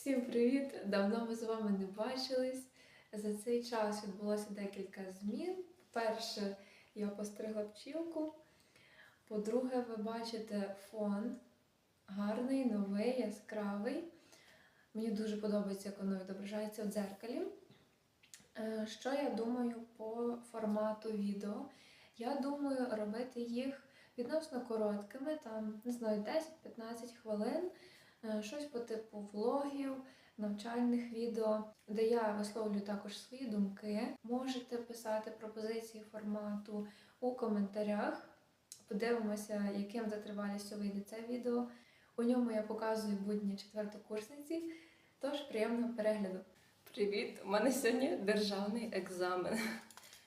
Всім привіт! Давно ми з вами не бачились. За цей час відбулося декілька змін. Перше, я постригла пчілку. По-друге, ви бачите фон гарний, новий, яскравий. Мені дуже подобається, як воно відображається в дзеркалі. Е, Що я думаю по формату відео? Я думаю робити їх відносно короткими, там, не знаю, 10-15 хвилин. Е, щось по типу влогів, навчальних відео, де я висловлюю також свої думки. Можете писати пропозиції формату у коментарях. Подивимося, яким за тривалістю вийде це відео. У ньому я показую будні четвертокурсниці, тож приємного перегляду. Привіт! У мене сьогодні державний екзамен.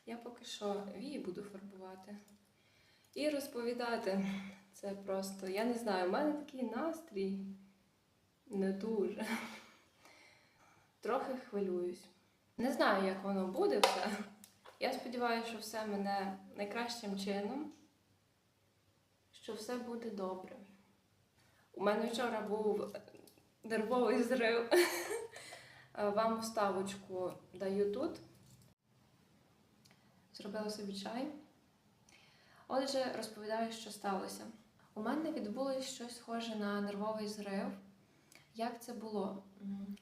Я поки що вії буду фарбувати і розповідати. Це просто, я не знаю, у мене такий настрій. Не дуже. Трохи хвилююсь. Не знаю, як воно буде все. Я сподіваюся, що все мене найкращим чином, що все буде добре. У мене вчора був нервовий зрив. Вам вставочку даю тут. Зробила собі чай. Отже, розповідаю, що сталося. У мене відбулося щось схоже на нервовий зрив. Як це було?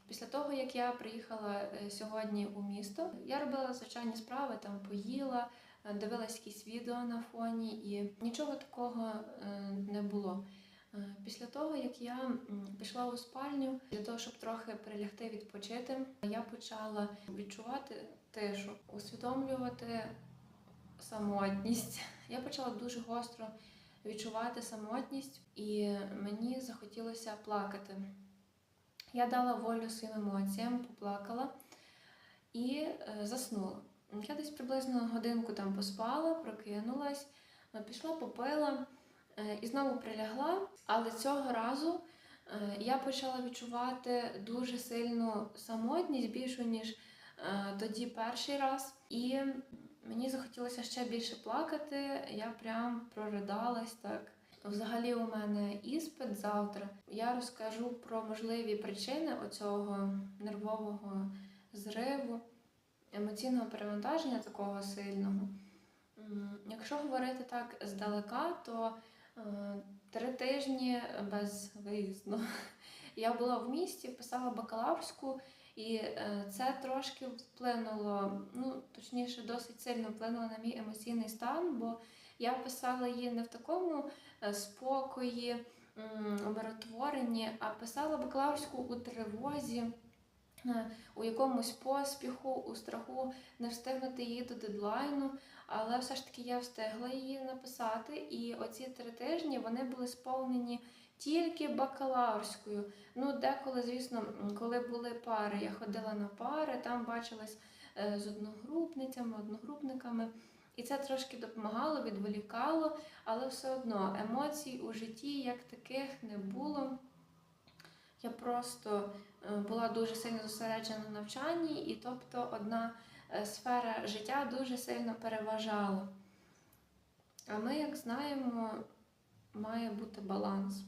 Після того, як я приїхала е, сьогодні у місто, я робила звичайні справи, там поїла, е, дивилась якісь відео на фоні, і нічого такого е, не було. Після того, як я пішла у спальню для того, щоб трохи прилягти відпочити, я почала відчувати тишу, усвідомлювати самотність. Я почала дуже гостро відчувати самотність, і мені захотілося плакати. Я дала волю своїм емоціям, поплакала і е, заснула. Я десь приблизно годинку там поспала, прокинулась, е, пішла, попила е, і знову прилягла. Але цього разу я почала відчувати дуже сильну самотність, більшу, ніж тоді перший раз. І мені захотілося ще більше плакати. Я прям проридалась так. Взагалі, у мене іспит завтра. Я розкажу про можливі причини оцього нервового зриву, емоційного перевантаження такого сильного. Якщо говорити так здалека, то е, три тижні безвиїзно. Я була в місті, писала бакалаврську, і е, це трошки вплинуло, ну точніше, досить сильно вплинуло на мій емоційний стан, бо я писала її не в такому е, спокої, м, умиротворенні, а писала бакалаврську у тривозі, е, у якомусь поспіху, у страху не встигнути її до дедлайну. Але все ж таки я встигла її написати, і оці три тижні вони були сповнені тільки бакалаврською. Ну, деколи, звісно, коли були пари, я ходила на пари, там бачилась е, з одногрупницями, одногрупниками. І це трошки допомагало, відволікало, але все одно емоцій у житті як таких не було. Я просто е, була дуже сильно зосереджена на навчанні, і тобто одна е, сфера життя дуже сильно переважала. А ми, як знаємо, має бути баланс.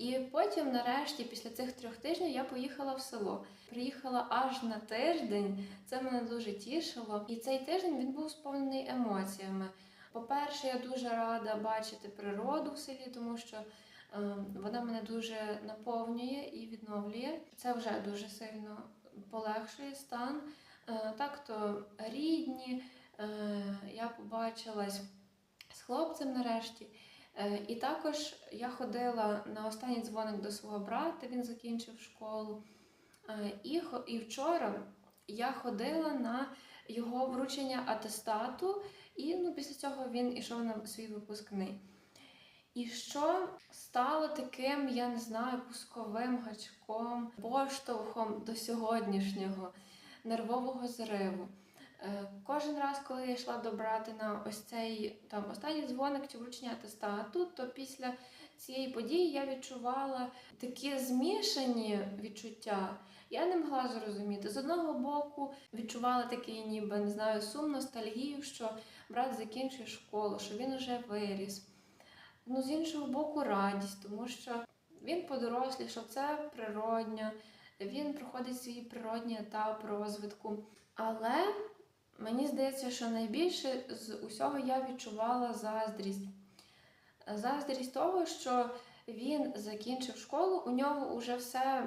І потім, нарешті, після цих трьох тижнів, я поїхала в село. Приїхала аж на тиждень. Це мене дуже тішило. І цей тиждень він був сповнений емоціями. По-перше, я дуже рада бачити природу в селі, тому що е, вона мене дуже наповнює і відновлює. Це вже дуже сильно полегшує стан. Е, так то рідні, е, я побачилась з хлопцем нарешті. Е, І також я ходила на останній дзвоник до свого брата, він закінчив школу. Е, І, і вчора я ходила на його вручення атестату, і ну, після цього він ішов на свій випускний. І що стало таким, я не знаю, пусковим гачком, поштовхом до сьогоднішнього нервового зриву. Е, Кожен раз, коли я йшла до брати на ось цей там останній дзвоник чи вручення атестату, то після цієї події я відчувала такі змішані відчуття. Я не могла зрозуміти. З одного боку відчувала такий, ніби не знаю, сум, ностальгію, що брат закінчує школу, що він уже виріс. Ну, з іншого боку, радість, тому що він подорослішав, це природньо. він проходить свій природній етап розвитку. Але мені здається, що найбільше з усього я відчувала заздрість. Заздрість того, що він закінчив школу, у нього вже все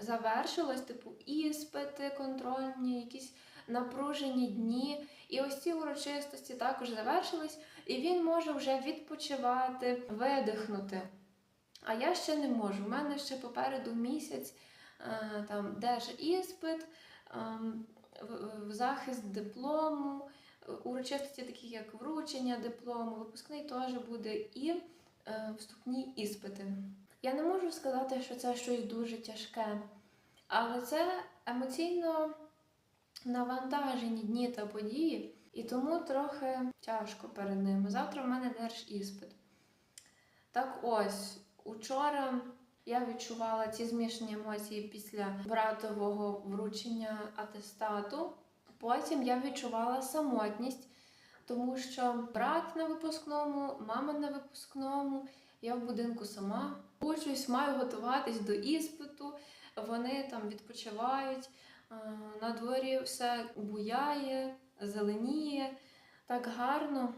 завершилось, типу іспити, контрольні, якісь напружені дні. І ось ці урочистості також завершились, і він може вже відпочивати, видихнути. А я ще не можу. У мене ще попереду місяць е, там держіспит, ем, в- в захист диплому, урочистості, такі як вручення диплому, випускний теж буде і е, вступні іспити. Я не можу сказати, що це щось дуже тяжке, але це емоційно навантажені дні та події, і тому трохи тяжко перед ними. Завтра в мене держіспит. Так ось, учора я відчувала ці змішані емоції після братового вручення атестату. Потім я відчувала самотність, тому що брат на випускному, мама на випускному, я в будинку сама. Учусь, маю готуватись до іспиту, вони там відпочивають. На дворі все буяє, зеленіє, так гарно.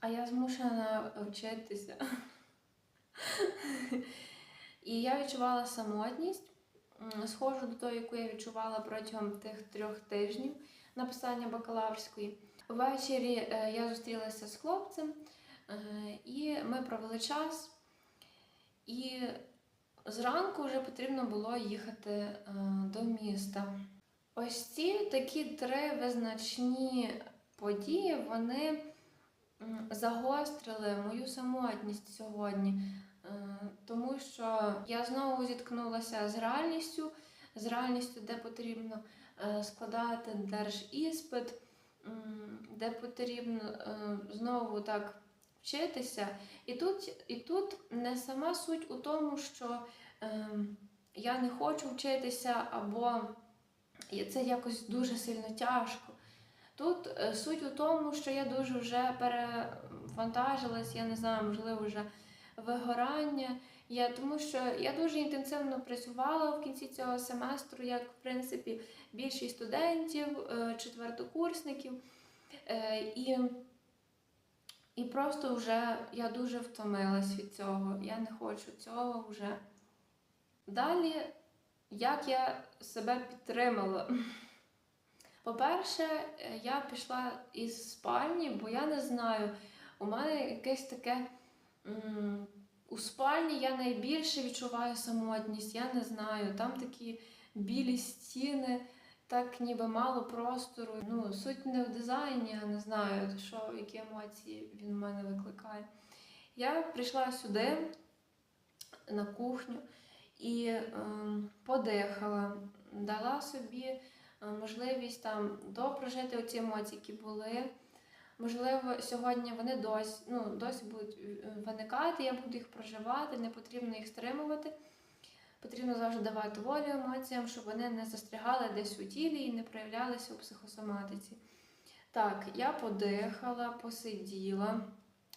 А я змушена вчитися. І я відчувала самотність, схожу до тої, яку я відчувала протягом тих трьох тижнів написання бакалаврської. Ввечері е, я зустрілася з хлопцем, е, і ми провели час. І зранку вже потрібно було їхати е, до міста. Ось ці такі три визначні події, вони загострили мою самотність сьогодні. Е, Тому що я знову зіткнулася з реальністю, з реальністю, де потрібно е, складати держіспит, де потрібно е, знову так вчитися. І тут, і тут не сама суть у тому, що я не хочу вчитися, або це якось дуже сильно тяжко. Тут суть у тому, що я дуже вже перевантажилась, я не знаю, можливо, вже вигорання. Я, тому що я дуже інтенсивно працювала в кінці цього семестру, як в принципі більшість студентів, е, четвертокурсників. Е, І, і просто вже я дуже втомилась від цього. Я не хочу цього вже. Далі, як я себе підтримала? По-перше, е, я пішла із спальні, бо я не знаю, у мене якесь таке. У спальні я найбільше відчуваю самотність, я не знаю. Там такі білі стіни, так ніби мало простору. Ну, суть не в дизайні, я не знаю, що, які емоції він в мене викликає. Я прийшла сюди, на кухню, і ем, подихала, дала собі е, можливість там допрожити оці емоції, які були. Можливо, сьогодні вони досі, ну, досі будуть е, виникати, я буду їх проживати, не потрібно їх стримувати. Потрібно завжди давати волю емоціям, щоб вони не застрягали десь у тілі і не проявлялися у психосоматиці. Так, я подихала, посиділа,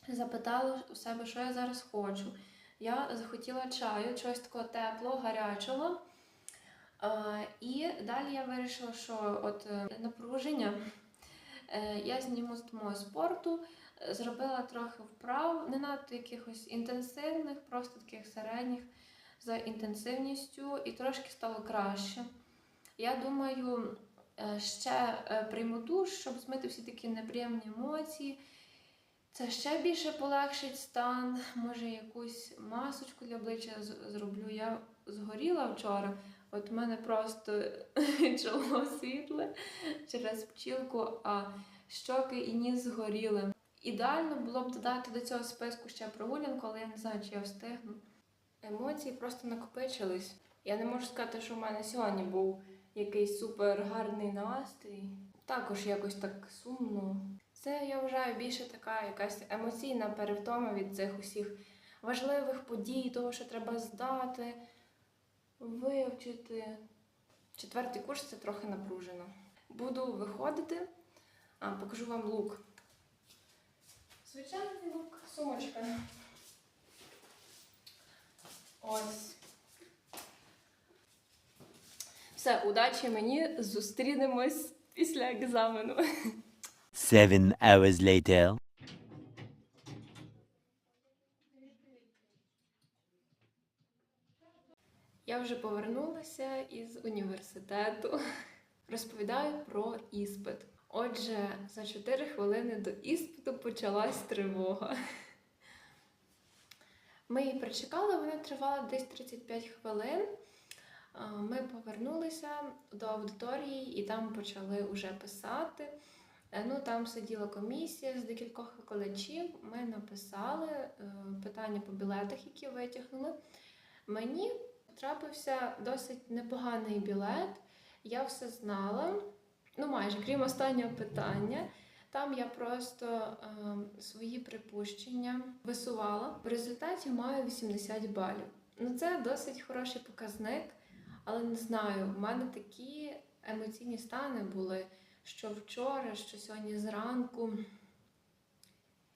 запитала у себе, що я зараз хочу. Я захотіла чаю, чогось такого теплого, гарячого. І далі я вирішила, що от е, напруження я зніму з того спорту, е, зробила трохи вправ, не надто якихось інтенсивних, просто таких середніх за інтенсивністю, і трошки стало краще. Я думаю, е, ще е, прийму душ, щоб змити всі такі неприємні емоції. Це ще більше полегшить стан. Може, якусь масочку для обличчя зроблю. Я згоріла вчора. От в мене просто чоло світле через пчілку, а щоки і ніс згоріли. Ідеально було б додати до цього списку ще прогулянку, але я не знаю, чи я встигну. Емоції просто накопичились. Я не можу сказати, що в мене сьогодні був якийсь супер гарний настрій. Також якось так сумно. Це я вважаю більше така якась емоційна перевтома від цих усіх важливих подій, того, що треба здати, вивчити. Четвертий курс це трохи напружено. Буду виходити, а, покажу вам лук. Звичайний лук, сумочка. Ось. Все, удачі мені. Зустрінемось після екзамену. Seven hours later. Я вже повернулася із університету. Розповідаю про іспит. Отже, за 4 хвилини до іспиту почалась тривога. Ми її прочекали, вона тривала десь 35 хвилин. Ми повернулися до аудиторії і там почали вже писати. Е, Ну, там сиділа комісія з декількох викладачів. Ми написали е, питання по білетах, які витягнули. Мені трапився досить непоганий білет. Я все знала. Ну, майже, крім останнього питання. Там я просто е, свої припущення висувала. В результаті маю 80 балів. Ну, це досить хороший показник, але не знаю, в мене такі емоційні стани були, що вчора, що сьогодні зранку.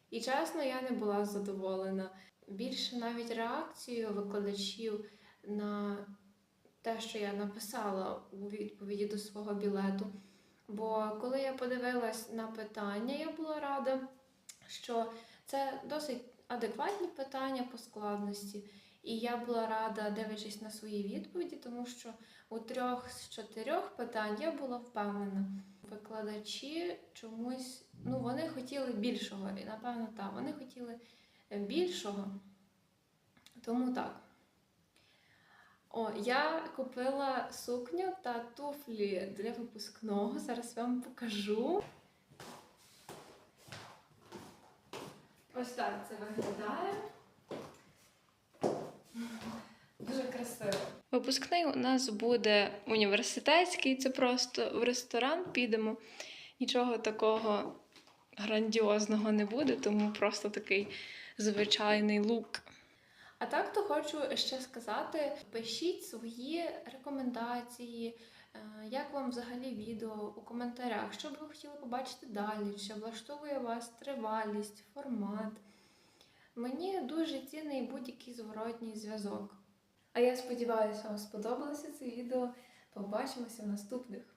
І чесно, я не була задоволена. Більше навіть реакцією викладачів на те, що я написала у відповіді до свого білету. Бо коли я подивилась на питання, я була рада, що це досить адекватні питання по складності. І я була рада, дивлячись на свої відповіді, тому що у трьох з чотирьох питань я була впевнена. Викладачі чомусь, ну вони хотіли більшого, і напевно так, вони хотіли більшого. Тому так. О, я купила сукню та туфлі для випускного. Зараз вам покажу. Ось так це виглядає. Дуже красиво. Випускний у нас буде університетський, це просто в ресторан підемо. Нічого такого грандіозного не буде, тому просто такий звичайний лук. А так то хочу ще сказати: пишіть свої рекомендації, е, як вам взагалі відео у коментарях, що б ви хотіли побачити далі, чи влаштовує вас тривалість, формат. Мені дуже цінний будь-який зворотній зв'язок. А я сподіваюся, вам сподобалося це відео. Побачимося в наступних.